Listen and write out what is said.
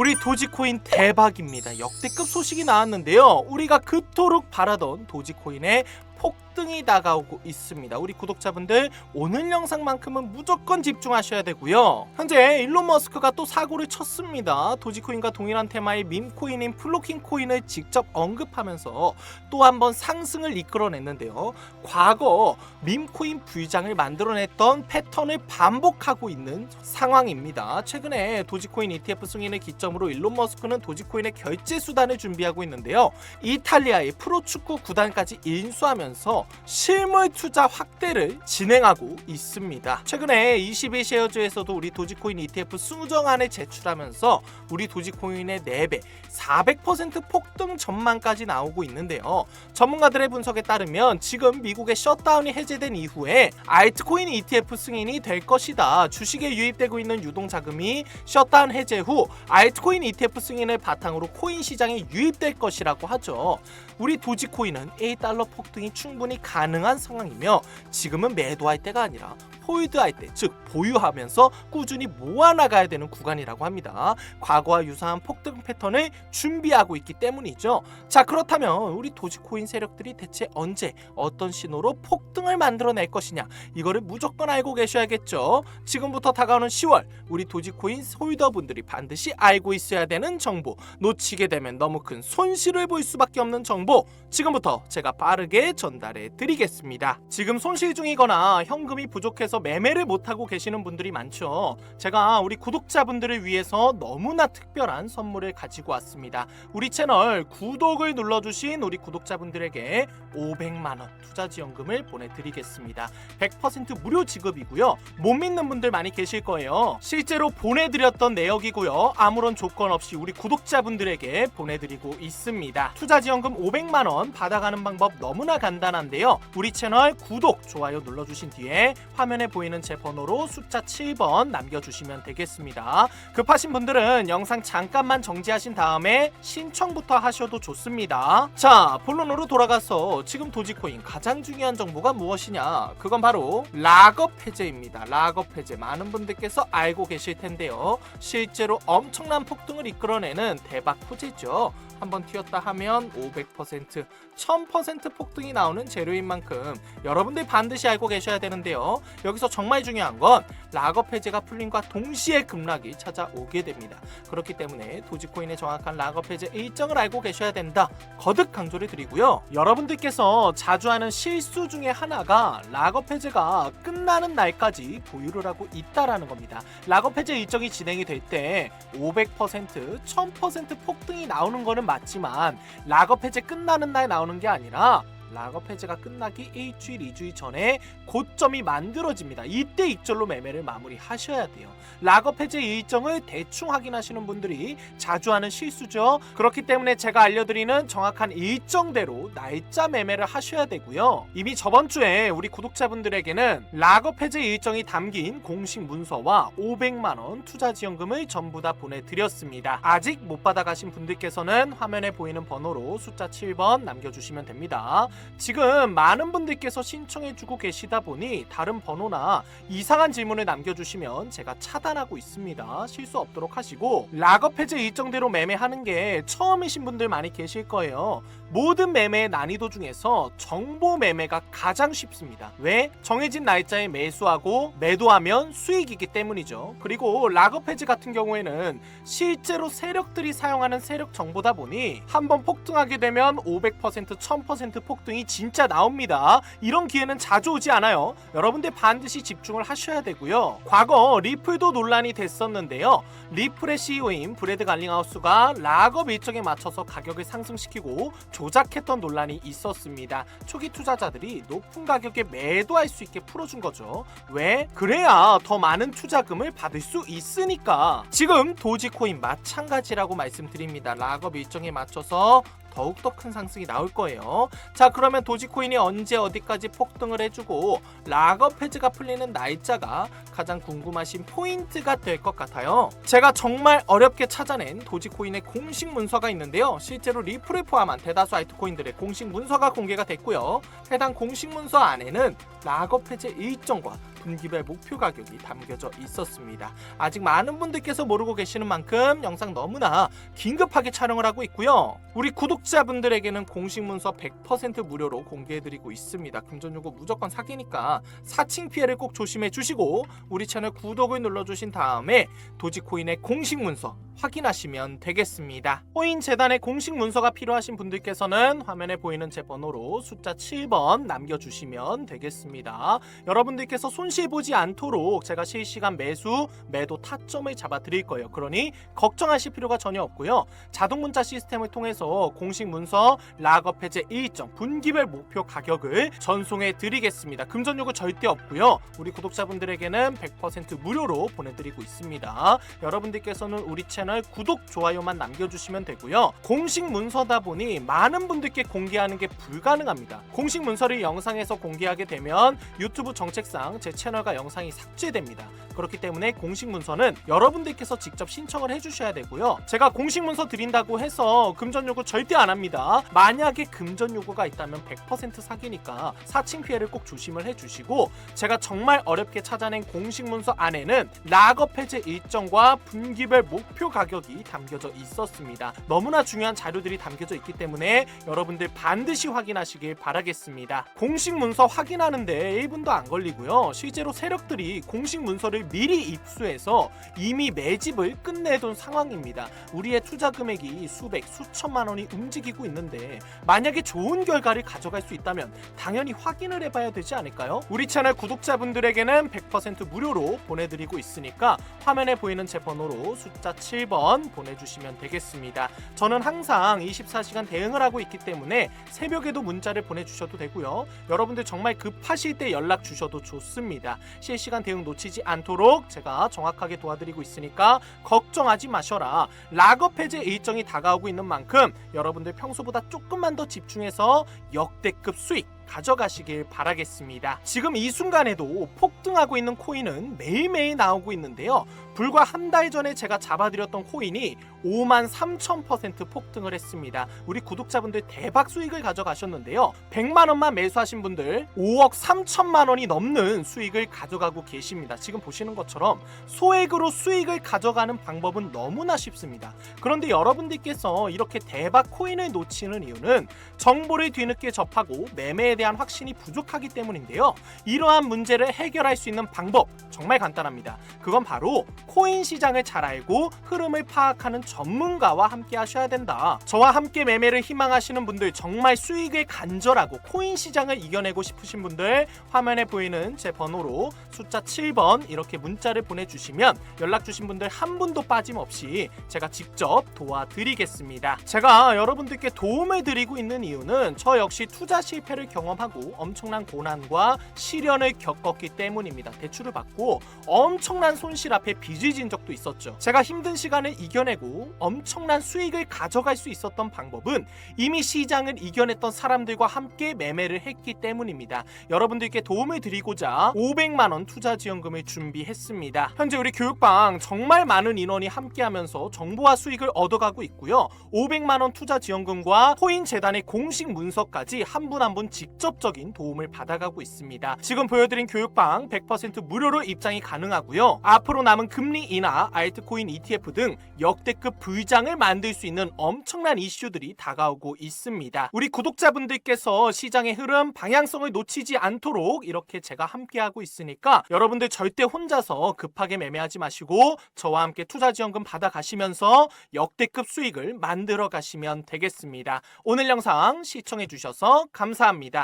우리 도지코인 대박입니다. 역대급 소식이 나왔는데요. 우리가 그토록 바라던 도지코인의 폭등이 다가오고 있습니다. 우리 구독자분들 오늘 영상만큼은 무조건 집중하셔야 되고요. 현재 일론 머스크가 또 사고를 쳤습니다. 도지코인과 동일한 테마의 밈코인인 플로킹 코인을 직접 언급하면서 또 한 번 상승을 이끌어냈는데요. 과거 밈코인 부장을 만들어냈던 패턴을 반복하고 있는 상황입니다. 최근에 도지코인 ETF 승인을 기점으로 일론 머스크는 도지코인의 결제 수단을 준비하고 있는데요. 이탈리아의 프로축구 구단까지 인수하면서 실물 투자 확대를 진행하고 있습니다. 최근에 21쉐어즈에서도 우리 도지코인 ETF 수정안을 제출하면서 우리 도지코인의 4배, 400% 폭등 전망까지 나오고 있는데요. 전문가들의 분석에 따르면 지금 미국의 셧다운이 해제된 이후에 알트코인 ETF 승인이 될 것이다. 주식에 유입되고 있는 유동 자금이 셧다운 해제 후 알트코인 ETF 승인을 바탕으로 코인 시장에 유입될 것이라고 하죠. 우리 도지코인은 1달러 폭등이 충분히 가능한 상황이며 지금은 매도할 때가 아니라 홀드할 때, 즉 보유하면서 꾸준히 모아나가야 되는 구간이라고 합니다. 과거와 유사한 폭등 패턴을 준비하고 있기 때문이죠. 자 그렇다면 우리 도지코인 세력들이 대체 언제 어떤 신호로 폭등을 만들어낼 것이냐 이거를 무조건 알고 계셔야겠죠. 지금부터 다가오는 10월 우리 도지코인 홀더분들이 반드시 알고 있어야 되는 정보 놓치게 되면 너무 큰 손실을 볼 수밖에 없는 정보 지금부터 제가 빠르게 전 달해 드리겠습니다. 지금 손실 중이거나 현금이 부족해서 매매를 못하고 계시는 분들이 많죠. 제가 우리 구독자분들을 위해서 너무나 특별한 선물을 가지고 왔습니다. 우리 채널 구독을 눌러주신 우리 구독자분들에게 500만원 투자지원금을 보내드리겠습니다. 100% 무료 지급이고요. 못 믿는 분들 많이 계실 거예요. 실제로 보내드렸던 내역이고요. 아무런 조건 없이 우리 구독자분들에게 보내드리고 있습니다. 투자지원금 500만원 받아가는 방법 너무나 간단 한데요. 우리 채널 구독, 좋아요 눌러주신 뒤에 화면에 보이는 제 번호로 숫자 7번 남겨주시면 되겠습니다. 급하신 분들은 영상 잠깐만 정지하신 다음에 신청부터 하셔도 좋습니다. 자, 본론으로 돌아가서 지금 도지코인 가장 중요한 정보가 무엇이냐? 그건 바로 락업 해제입니다. 락업 해제 많은 분들께서 알고 계실 텐데요. 실제로 엄청난 폭등을 이끌어내는 대박 호재죠. 한번 튀었다 하면 500%, 1000% 폭등이 나오는 재료인 만큼 여러분들 반드시 알고 계셔야 되는데요. 여기서 정말 중요한 건 락업 해제가 풀림과 동시에 급락이 찾아오게 됩니다. 그렇기 때문에 도지코인의 정확한 락업 해제 일정을 알고 계셔야 된다. 거듭 강조를 드리고요. 여러분들께서 자주 하는 실수 중에 하나가 락업 해제가 끝나는 날까지 보유를 하고 있다라는 겁니다. 락업 해제 일정이 진행이 될 때 500%, 1000% 폭등이 나오는 거는 맞지만 락업 해제 끝나는 날 나오는 게 아니라 락업 해제가 끝나기 일주일, 이주일 전에 고점이 만들어집니다. 이때 익절로 매매를 마무리하셔야 돼요. 락업 해제 일정을 대충 확인하시는 분들이 자주 하는 실수죠. 그렇기 때문에 제가 알려드리는 정확한 일정대로 날짜 매매를 하셔야 되고요. 이미 저번 주에 우리 구독자분들에게는 락업 해제 일정이 담긴 공식 문서와 500만 원 투자 지원금을 전부 다 보내드렸습니다. 아직 못 받아가신 분들께서는 화면에 보이는 번호로 숫자 7번 남겨주시면 됩니다. 지금 많은 분들께서 신청해주고 계시다 보니 다른 번호나 이상한 질문을 남겨주시면 제가 차단하고 있습니다. 실수 없도록 하시고 락업 해제 일정대로 매매하는 게 처음이신 분들 많이 계실 거예요. 모든 매매의 난이도 중에서 정보 매매가 가장 쉽습니다. 왜? 정해진 날짜에 매수하고 매도하면 수익이기 때문이죠. 그리고 락업 해지 같은 경우에는 실제로 세력들이 사용하는 세력 정보다 보니 한번 폭등하게 되면 500% 1000% 폭등 이 진짜 나옵니다. 이런 기회는 자주 오지 않아요. 여러분들 반드시 집중을 하셔야 되고요. 과거 리플도 논란이 됐었는데요. 리플의 CEO인 브래드 갈링하우스가 락업 일정에 맞춰서 가격을 상승시키고 조작했던 논란이 있었습니다. 초기 투자자들이 높은 가격에 매도할 수 있게 풀어준 거죠. 왜? 그래야 더 많은 투자금을 받을 수 있으니까. 지금 도지코인 마찬가지라고 말씀드립니다. 락업 일정에 맞춰서 더욱더 큰 상승이 나올 거예요. 자, 그러면 도지코인이 언제 어디까지 폭등을 해주고 락업 해즈가 풀리는 날짜가 가장 궁금하신 포인트가 될 것 같아요. 제가 정말 어렵게 찾아낸 도지코인의 공식 문서가 있는데요. 실제로 리플을 포함한 대다수 알트코인들의 공식 문서가 공개가 됐고요. 해당 공식 문서 안에는 락업 해제 일정과 분기별 목표 가격이 담겨져 있었습니다. 아직 많은 분들께서 모르고 계시는 만큼 영상 너무나 긴급하게 촬영을 하고 있고요. 우리 구독자분들에게는 공식 문서 100% 무료로 공개해드리고 있습니다. 금전 요구 무조건 사기니까 사칭 피해를 꼭 조심해 주시고 우리 채널 구독을 눌러주신 다음에 도지코인의 공식 문서 확인하시면 되겠습니다. 코인 재단의 공식 문서가 필요하신 분들께서는 화면에 보이는 제 번호로 숫자 7번 남겨주시면 되겠습니다. 여러분들께서 손실 보지 않도록 제가 실시간 매수, 매도 타점을 잡아 드릴 거예요. 그러니 걱정하실 필요가 전혀 없고요. 자동 문자 시스템을 통해서 공식 문서 락업 해제 일정 분기별 목표 가격을 전송해 드리겠습니다. 금전 요구 절대 없고요. 우리 구독자분들에게는 100% 무료로 보내드리고 있습니다. 여러분들께서는 우리 채널 구독, 좋아요만 남겨주시면 되고요. 공식 문서다 보니 많은 분들께 공개하는 게 불가능합니다. 공식 문서를 영상에서 공개하게 되면 유튜브 정책상 제 채널과 영상이 삭제됩니다. 그렇기 때문에 공식 문서는 여러분들께서 직접 신청을 해주셔야 되고요. 제가 공식 문서 드린다고 해서 금전 요구 절대 안 합니다. 만약에 금전 요구가 있다면 100% 사기니까 사칭 피해를 꼭 조심을 해주시고 제가 정말 어렵게 찾아낸 공식 문서 안에는 락업 해제 일정과 분기별 목표 가 격이 담겨져 있었습니다. 너무나 중요한 자료들이 담겨져 있기 때문에 여러분들 반드시 확인하시길 바라겠습니다. 공식 문서 확인하는데 1분도 안 걸리고요. 실제로 세력들이 공식 문서를 미리 입수해서 이미 매집을 끝내둔 상황입니다. 우리의 투자 금액이 수백, 수천만 원이 움직이고 있는데 만약에 좋은 결과를 가져갈 수 있다면 당연히 확인을 해봐야 되지 않을까요? 우리 채널 구독자분들에게는 100% 무료로 보내드리고 있으니까 화면에 보이는 제 번호로 숫자 7번 보내주시면 되겠습니다. 저는 항상 24시간 대응을 하고 있기 때문에 새벽에도 문자를 보내주셔도 되고요. 여러분들 정말 급하실 때 연락 주셔도 좋습니다. 실시간 대응 놓치지 않도록 제가 정확하게 도와드리고 있으니까 걱정하지 마셔라. 락업 해제 일정이 다가오고 있는 만큼 여러분들 평소보다 조금만 더 집중해서 역대급 수익 가져가시길 바라겠습니다. 지금 이 순간에도 폭등하고 있는 코인은 매일매일 나오고 있는데요. 불과 한 달 전에 제가 잡아드렸던 코인이 5만 3천 퍼센트 폭등을 했습니다. 우리 구독자분들 대박 수익을 가져가셨는데요. 100만 원만 매수하신 분들 5억 3천만 원이 넘는 수익을 가져가고 계십니다. 지금 보시는 것처럼 소액으로 수익을 가져가는 방법은 너무나 쉽습니다. 그런데 여러분들께서 이렇게 대박 코인을 놓치는 이유는 정보를 뒤늦게 접하고 매매에 대한 확신이 부족하기 때문인데요. 이러한 문제를 해결할 수 있는 방법 정말 간단합니다. 그건 바로 코인 시장을 잘 알고 흐름을 파악하는 전문가와 함께 하셔야 된다. 저와 함께 매매를 희망하시는 분들 정말 수익을 간절하고 코인 시장을 이겨내고 싶으신 분들 화면에 보이는 제 번호로 숫자 7번 이렇게 문자를 보내주시면 연락 주신 분들 한 분도 빠짐없이 제가 직접 도와드리겠습니다. 제가 여러분들께 도움을 드리고 있는 이유는 저 역시 투자 실패를 경험 하고 엄청난 고난과 시련을 겪었기 때문입니다. 대출을 받고 엄청난 손실 앞에 빚을 진 적도 있었죠. 제가 힘든 시간을 이겨내고 엄청난 수익을 가져갈 수 있었던 방법은 이미 시장을 이겨냈던 사람들과 함께 매매를 했기 때문입니다. 여러분들께 도움을 드리고자 500만 원 투자 지원금을 준비했습니다. 현재 우리 교육방 정말 많은 인원이 함께하면서 정보와 수익을 얻어가고 있고요. 500만 원 투자 지원금과 코인 재단의 공식 문서까지 한 분 한분 직접적인 도움을 받아가고 있습니다. 지금 보여드린 교육방 100% 무료로 입장이 가능하고요. 앞으로 남은 금리 인하, 알트코인 ETF 등 역대급 불장을 만들 수 있는 엄청난 이슈들이 다가오고 있습니다. 우리 구독자분들께서 시장의 흐름, 방향성을 놓치지 않도록 이렇게 제가 함께하고 있으니까 여러분들 절대 혼자서 급하게 매매하지 마시고 저와 함께 투자 지원금 받아 가시면서 역대급 수익을 만들어 가시면 되겠습니다. 오늘 영상 시청해 주셔서 감사합니다.